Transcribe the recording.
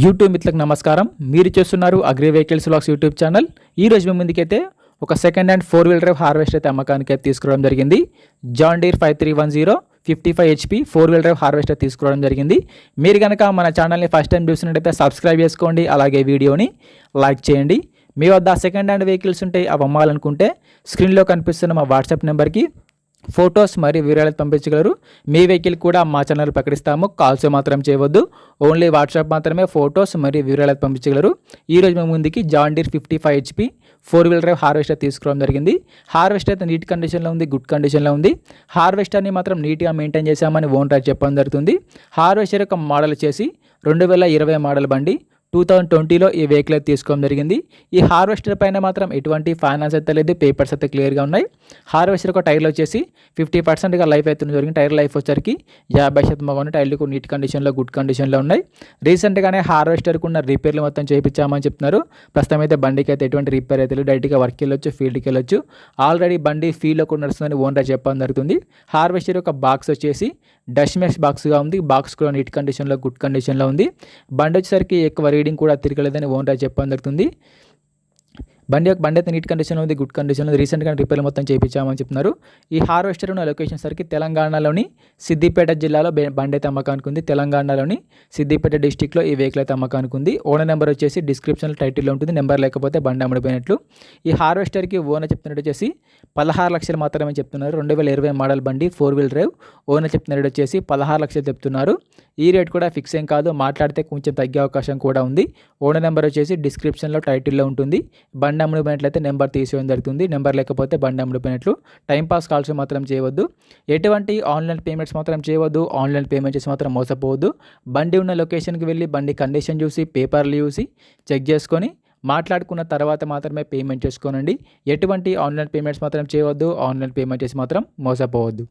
YouTube మిత్రులకు నమస్కారం. మీరు చూస్తున్నారు agri vehicles lakhs YouTube channel. ఈ రోజు మీ ముందుకైతే ఒక second hand four wheel drive harvester అయితే అమ్మకానికి అయితే తీసుకురావడం జరిగింది. John Deere five three one zero fifty five HP four wheel drive harvester తీసుకురావడం జరిగింది. మీరు కనుక మన ఛానల్ని ఫస్ట్ టైం చూసినట్టయితే సబ్స్క్రైబ్ చేసుకోండి అలాగే వీడియోని లైక్ చేయండి. మీ వద్ద సెకండ్ హ్యాండ్ వెహికల్స్ ఉంటే అవి అమ్మాలనుకుంటే స్క్రీన్లో కనిపిస్తున్న మా వాట్సాప్ నెంబర్కి ఫొటోస్ మరియు వివరాలు పంపించగలరు. మీ వెహికల్ కూడా మా ఛానల్ ప్రకటిస్తాము. కాల్స్ మాత్రం చేయవద్దు. ఓన్లీ వాట్సాప్ మాత్రమే ఫొటోస్ మరియు వివరాలు పంపించగలరు. ఈరోజు మేము ముందుకి John Deere fifty five HP four wheeler drive harvester తీసుకోవడం జరిగింది. హార్వెస్టర్ అయితే నీట్ కండిషన్లో ఉంది గుడ్ కండిషన్లో ఉంది. హార్వెస్టర్ని మాత్రం నీట్గా మెయింటైన్ చేశామని ఓనర్ చెప్పడం జరుగుతుంది. హార్వెస్టర్ యొక్క మోడల్ వచ్చేసి రెండు వేల ఇరవై మోడల్ బండి. టూ థౌజండ్ ట్వంటీలో ఈ వెహికల్ అయితే తీసుకోవడం జరిగింది. ఈ హార్వెస్టర్ పైన మాత్రం ఎటువంటి ఫైనాన్స్ అయితే లేదు పేపర్స్ అయితే క్లియర్గా ఉన్నాయి. హార్వెస్టర్ ఒక టైర్లు వచ్చేసి ఫిఫ్టీ పర్సెంట్గా లైఫ్ అయితే జరిగింది. టైర్ లైఫ్ వచ్చరికి యాభై శాతం బాగున్నాయి టైర్లు కూడా నీట్ కండిషన్లో గుడ్ కండిషన్లో ఉన్నాయి. రీసెంట్గానే హార్వెస్టర్కి ఉన్న రిపేర్లు మొత్తం చేయించామని చెప్తున్నారు. ప్రస్తుతం అయితే బండికి అయితే ఎటువంటి రిపేర్ అయితే లేదు. డైరెక్ట్గా వర్క్ వెళ్ళొచ్చు ఫీల్డ్కి వెళ్ళొచ్చు. ఆల్రెడీ బండి ఫీల్డ్లో కూడా నడుస్తుందని ఓనర్ చెప్పడం జరుగుతుంది. హార్వెస్టర్ యొక్క బాక్స్ వచ్చేసి డస్ట్ మెష్ బాక్స్గా ఉంది. బాక్స్ కూడా నీట్ కండిషన్లో గుడ్ కండిషన్లో ఉంది. బండి వచ్చేసరికి ఎక్కువ రీడింగ్ కూడా తిరగలేదని ఓనర్ చెప్పడం జరుగుతుంది. బండి యొక్క బండి అయితే నీట్ కండిషన్ ఉంది గుడ్ కండిషన్ ఉంది. రీసెంట్గా రిపేర్ మొత్తం చేయించామని చెప్తున్నారు. ఈ హార్వెస్టర్ ఉన్న లొకేషన్ సరికి తెలంగాణలోని సిద్దిపేట జిల్లాలో బండి అయితే అమ్మకానికి ఉంది. తెలంగాణలోని సిద్దిపేట డిస్టిక్లో ఈ వెహికల్ అయితే అమ్మకానికి ఉంది. ఓనర్ నెంబర్ వచ్చేసి డిస్క్రిప్షన్లో టైటిల్లో ఉంటుంది. నెంబర్ లేకపోతే బండి అమ్ముడిపోయినట్లు. ఈ హార్వెస్టర్కి ఓనర్ చెప్తున్నట్టు వచ్చేసి పదహారు లక్షలు మాత్రమే చెప్తున్నారు. రెండు వేల ఇరవై మోడల్ బండి ఫోర్ వీల్ డ్రైవ్ ఓనర్ చెప్తున్నట్టు వచ్చేసి పదహారు లక్షలు చెప్తున్నారు. ఈ రేట్ కూడా ఫిక్స్ ఏం కాదు. మాట్లాడితే కొంచెం తగ్గే అవకాశం కూడా ఉంది. ఓనర్ నెంబర్ వచ్చేసి డిస్క్రిప్షన్లో టైటిల్లో ఉంటుంది. బండి అమ్ముడిపోయినట్లయితే నెంబర్ తీసేయడం జరుగుతుంది. నెంబర్ లేకపోతే బండి అమ్ముడిపోయినట్లు టైంపాస్ కాల్స్ మాత్రం చేయవద్దు. ఎటువంటి ఆన్లైన్ పేమెంట్స్ మాత్రం చేయవద్దు. ఆన్లైన్ పేమెంట్ చేసి మాత్రం మోసపోవద్దు. బండి ఉన్న లొకేషన్కి వెళ్ళి బండి కండిషన్ చూసి పేపర్లు చూసి చెక్ చేసుకొని మాట్లాడుకున్న తర్వాత మాత్రమే పేమెంట్ చేసుకోనండి. ఎటువంటి ఆన్లైన్ పేమెంట్స్ మాత్రం చేయవద్దు. ఆన్లైన్ పేమెంట్ చేసి మాత్రం మోసపోవద్దు.